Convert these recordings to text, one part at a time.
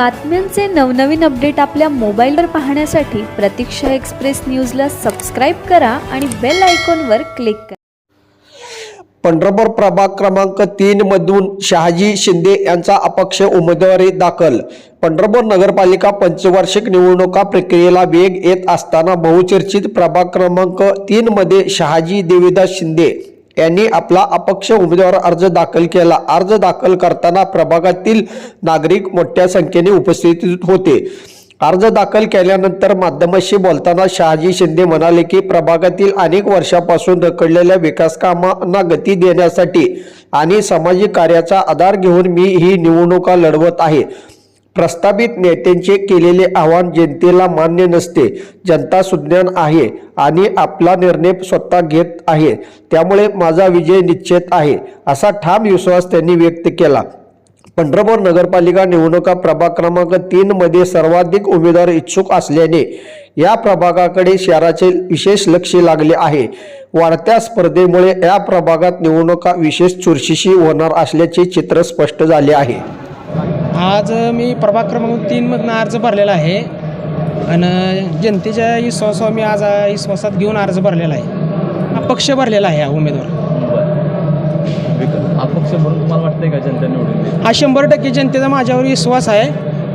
बातम्यांचे नवनवीन अपडेट आपल्या मोबाईलवर पाहण्यासाठी प्रतीक्षा एक्सप्रेस न्यूजला सबस्क्राईब करा आणि बेल आयकॉनवर क्लिक करा. पंढरपूर प्रभाग क्रमांक तीन मधून शहाजी शिंदे यांचा अपक्ष उमेदवारी दाखल. पंढरपूर नगरपालिका पंचवार्षिक निवडणुका प्रक्रियेला वेग येत असताना बहुचर्चित प्रभाग क्रमांक तीन मध्ये शहाजी देवीदास शिंदे यांनी आपला अपक्ष उमेदवार अर्ज दाखल केला. अर्ज दाखल करताना प्रभागातील नागरिक मोठ्या संख्येने उपस्थित होते. अर्ज दाखल केल्यानंतर माध्यमाशी बोलताना शहाजी शिंदे म्हणाले की प्रभागातील अनेक वर्षापासून रखडलेल्या विकासकामांना गती देण्यासाठी आणि सामाजिक कार्याचा आधार घेऊन मी ही निवडणुका लढवत आहे. प्रस्तावित नेत्यांचे केलेले आव्हान जनतेला मान्य नसते. जनता सुज्ञान आहे आणि आपला निर्णय स्वतः घेत आहे. त्यामुळे माझा विजय निश्चित आहे असा ठाम विश्वास त्यांनी व्यक्त केला. पंढरपूर नगरपालिका निवडणुका प्रभाग क्रमांक तीनमध्ये सर्वाधिक उमेदवार इच्छुक असल्याने या प्रभागाकडे शहराचे विशेष लक्ष लागले आहे. वाढत्या स्पर्धेमुळे या प्रभागात निवडणुका विशेष चुरशीशी होणार असल्याचे चित्र स्पष्ट झाले आहे. आज मी प्रभाग क्रमांक तीनमधनं अर्ज भरलेला आहे. आणि जनतेच्या विश्वासावर मी आज विश्वासात घेऊन अर्ज भरलेला आहे. अपक्ष भरलेला आहे हा उमेदवार. अपक्ष म्हणून तुम्हाला वाटतंय का जनता निवडून हा शंभर टक्के जनतेचा माझ्यावर विश्वास आहे.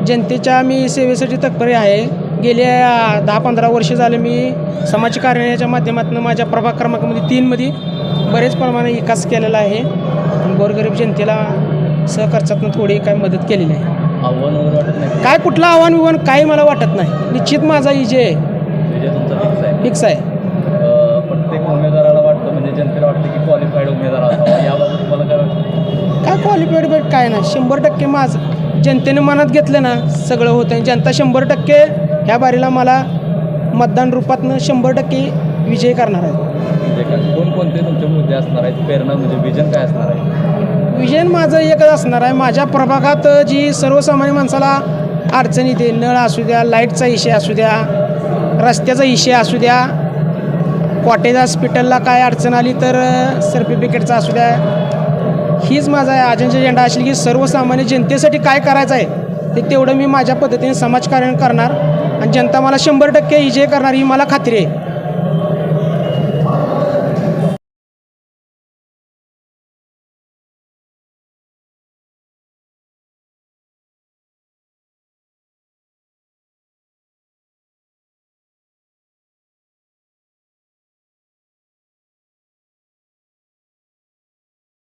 जनतेच्या मी सेवेसाठी तत्पर आहे. गेल्या दहा पंधरा वर्ष झाले मी समाजकार्याच्या माध्यमातून माझ्या प्रभाग क्रमांकामध्ये तीनमध्ये बरेच प्रमाणे विकास केलेला आहे. गोरगरीब जनतेला सहखर्चातून थोडी काय मदत केलेली आहे आव्हान वगैरे वाटत नाही. काय कुठलं आव्हान विव्हान काही मला वाटत नाही. निश्चित माझा विजय आहे. विजय तुमचा फिक्स आहे. फिक्स आहे. अं, प्रत्येक उमेदवाराला वाटतं म्हणजे जनतेला वाटतं की क्वालिफाईड उमेदवार असावा. याबाबत तुम्हाला काय वाटतं? काय क्वालिफाईड बेट काय नाही. शंभर टक्के माझं. जनतेने मनात घेतलं ना सगळं होतं. जनता शंभर टक्के ह्या बारीला मला मतदान रूपातनं शंभर टक्के विजय करणार आहे. म्हणजे काय कोणकोणते तुमचे मुद्दे असणार आहेत? प्रेरणा म्हणजे विजन काय असणार आहे? विजन माझं एकच असणार आहे. माझ्या प्रभागात जी सर्वसामान्य माणसाला अडचण येते नळ असू द्या लाईटचा इशे असू द्या रस्त्याचा इशे असू द्या कॉटेज हॉस्पिटलला काय अडचण आली तर सर्टिफिकेटचा असू द्या. हीच माझा अजेंडा एजेंडा असेल की सर्वसामान्य जनतेसाठी काय करायचं आहे ते तेवढं मी माझ्या पद्धतीने समाजकारण करणार. आणि जनता मला शंभर टक्के इजे करणार ही मला खात्री आहे.